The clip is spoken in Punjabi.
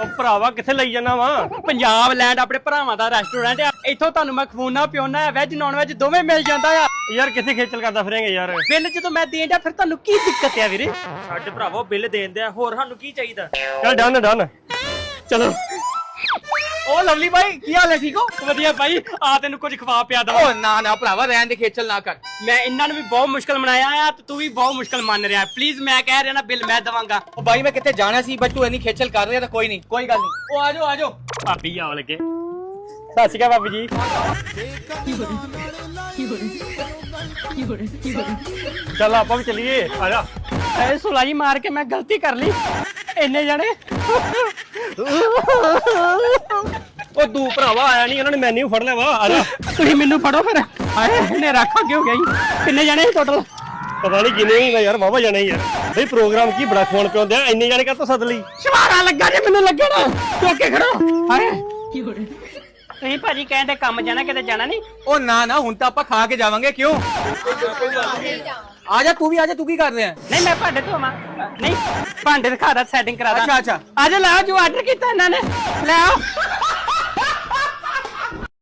ਉਹ ਭਰਾਵਾ ਕਿੱਥੇ ਲਈ ਜਾਣਾ ਵਾ? ਪੰਜਾਬ ਲੈਂਡ ਆਪਣੇ ਭਰਾਵਾਂ ਦਾ ਰੈਸਟੋਰੈਂਟ ਆ। ਇੱਥੋਂ ਤੁਹਾਨੂੰ ਮੈਂ ਖਵਾਉਣਾ ਪਿਉਣਾ ਹੈ ਵੈਜ ਨਾਨ ਵੈਜ ਦੋਵੇਂ ਮਿਲ ਜਾਂਦਾ ਆ। ਯਾਰ ਕਿੱਥੇ ਖੇਚਲ ਕਰਦਾ ਫਿਰੇਂਗੇ ਯਾਰ? ਬਿੱਲ ਜਦੋਂ ਮੈਂ ਦੇਣ ਡਿਆ ਫਿਰ ਤੁਹਾਨੂੰ ਕੀ ਦਿੱਕਤ ਆ ਵੀਰੇ? ਸਾਡੇ ਭਰਾਵੋ ਬਿੱਲ ਦੇਣ ਦਿਆ ਹੋਰ ਸਾਨੂੰ ਕੀ ਚਾਹੀਦਾ? ਚੱਲ ਡਨ ਡਨ। ਚਲੋ। ਉਹ ਲਵਲੀ ਭਾਈ ਕੀ ਹਾਲ ਹੈ ਠੀਕ ਹੋ? ਵਧੀਆ ਭਾਈ ਆ ਤੈਨੂੰ ਕੁਝ ਖਵਾ ਪਿਆ ਦਵਾ। ਓ ਨਾ ਨਾ ਭਰਾਵਾ ਰਹਿਣ ਦੇ ਖੇਚਲ ਨਾ ਕਰ। ਮੈਂ ਇਹਨਾਂ ਨੂੰ ਵੀ ਬਹੁਤ ਮੁਸ਼ਕਲ ਮਨਾਇਆ ਆ ਤੇ ਤੂੰ ਵੀ ਬਹੁਤ ਮੁਸ਼ਕਲ ਮੰਨ ਰਿਹਾ। ਪਲੀਜ਼ ਮੈਂ ਕਹਿ ਰਿਹਾ ਨਾ ਬਿੱਲ ਮੈਂ ਦਵਾਂਗਾ। ਉਹ ਬਾਈ ਮੈਂ ਕਿੱਥੇ ਜਾਣਾ ਸੀ ਬਟ ਤੂੰ ਇੰਨੀ ਖੇਚਲ ਕਰ ਰਿਹਾ ਤਾਂ ਕੋਈ ਨਹੀਂ ਕੋਈ ਗੱਲ ਨਹੀਂ। ਉਹ ਆਜੋ ਆਜੋ ਭਾਬੀ ਆਉ ਲੱਗੇ। ਸਤਿ ਸ਼੍ਰੀ ਅਕਾਲ ਭਾਬੀ ਜੀ। ਚੱਲ ਆਪਾਂ ਵੀ ਚੱਲੀਏ। ਆ ਜਾ। ਐ ਸੁਲਾਈ ਮਾਰ ਕੇ ਮੈਂ ਗਲਤੀ ਕਰ ਲਈ। ਇੰਨੇ ਜਣੇ। ਤੂੰ ਭਰਾਵਾ ਆਇਆ ਨਹੀਂ ਉਹਨਾਂ ਨੇ ਮੈਨੂ ਫੜ ਲਿਆ ਵਾ ਆ ਜਾ। ਤੁਸੀਂ ਮੈਨੂੰ ਫੜੋ ਫਿਰ। ਹਾਏ ਹਨੇਰਾ ਖਾ ਹੋ ਗਿਆ ਜੀ ਕਿੰਨੇ ਜਣੇ ਟੋਟਲ ਪਤਾ ਨਹੀਂ ਕਿੰਨੇ ਹੀ ਯਾਰ ਵਾਵਾ ਜਾਣੇ ਯਾਰ ਬਈ ਪ੍ਰੋਗਰਾਮ ਕੀ ਬੜਾ ਖਵਾਉਣ ਪਿਆਉਂਦੇ ਆ ਇੰਨੇ ਜਾਣੇ ਕਾਹਤੋਂ ਸੱਦ ਲਈ? ਸ਼ਵਾਰਾ ਲੱਗਾ ਜੇ ਮੈਨੂੰ ਲੱਗਣਾ ਚੁੱਕ ਕੇ ਖੜੋ। ਹਾਏ ਤੁਸੀਂ ਭਾਜੀ ਕਹਿੰਦੇ ਕੰਮ ਜਾਣਾ ਕਿਤੇ ਜਾਣਾ ਨਹੀਂ ਉਹ ਨਾ ਨਾ ਹੁਣ ਤਾਂ ਆਪਾਂ ਖਾ ਕੇ ਜਾਵਾਂਗੇ ਕਿਉਂ? ਆ ਜਾ ਤੂੰ ਵੀ ਆ ਜਾ ਤੂੰ ਕੀ ਕਰ ਰਿਹਾ? ਹੈ? ਨਹੀਂ ਮੈਂ ਭਾਂਡੇ ਧੋਵਾਂ। ਨਹੀਂ ਭਾਂਡੇ ਦਿਖਾ ਦਾ ਸੈਟਿੰਗ ਕਰਾ ਦਾ। ਅੱਛਾ, ਅੱਛਾ। ਆ ਜਾ ਲਾਓ ਜੋ ਆਰਡਰ ਕੀਤਾ ਇਹਨਾਂ ਨੇ। ਲੈ ਆਓ।